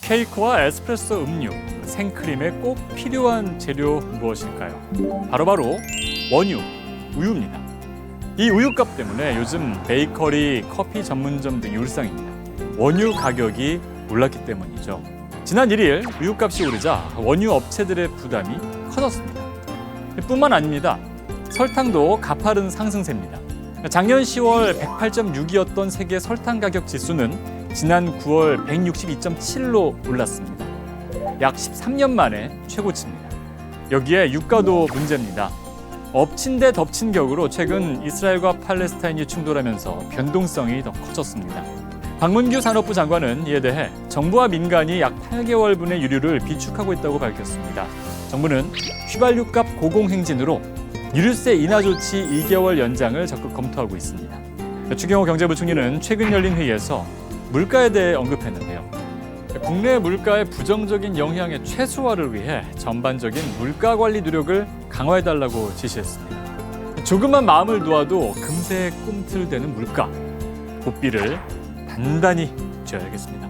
케이크와 에스프레소 음료, 생크림에 꼭 필요한 재료 무엇일까요? 바로 바로 원유, 우유입니다. 이 우유값 때문에 요즘 베이커리, 커피 전문점 등이 울상입니다. 원유 가격이 올랐기 때문이죠. 지난 1일 우유값이 오르자 원유 업체들의 부담이 커졌습니다. 뿐만 아닙니다. 설탕도 가파른 상승세입니다. 작년 10월 108.6이었던 세계 설탕 가격 지수는 지난 9월 162.7로 올랐습니다. 약 13년 만에 최고치입니다. 여기에 유가도 문제입니다. 엎친 데 덮친 격으로 최근 이스라엘과 팔레스타인이 충돌하면서 변동성이 더 커졌습니다. 박문규 산업부 장관은 이에 대해 정부와 민간이 약 8개월분의 유류를 비축하고 있다고 밝혔습니다. 정부는 휘발유값 고공행진으로 유류세 인하 조치 2개월 연장을 적극 검토하고 있습니다. 추경호 경제부총리는 최근 열린 회의에서 물가에 대해 언급했는데요. 국내 물가의 부정적인 영향의 최소화를 위해 전반적인 물가 관리 노력을 강화해달라고 지시했습니다. 조금만 마음을 놓아도 금세 꿈틀대는 물가, 고삐를 단단히 쥐어야겠습니다.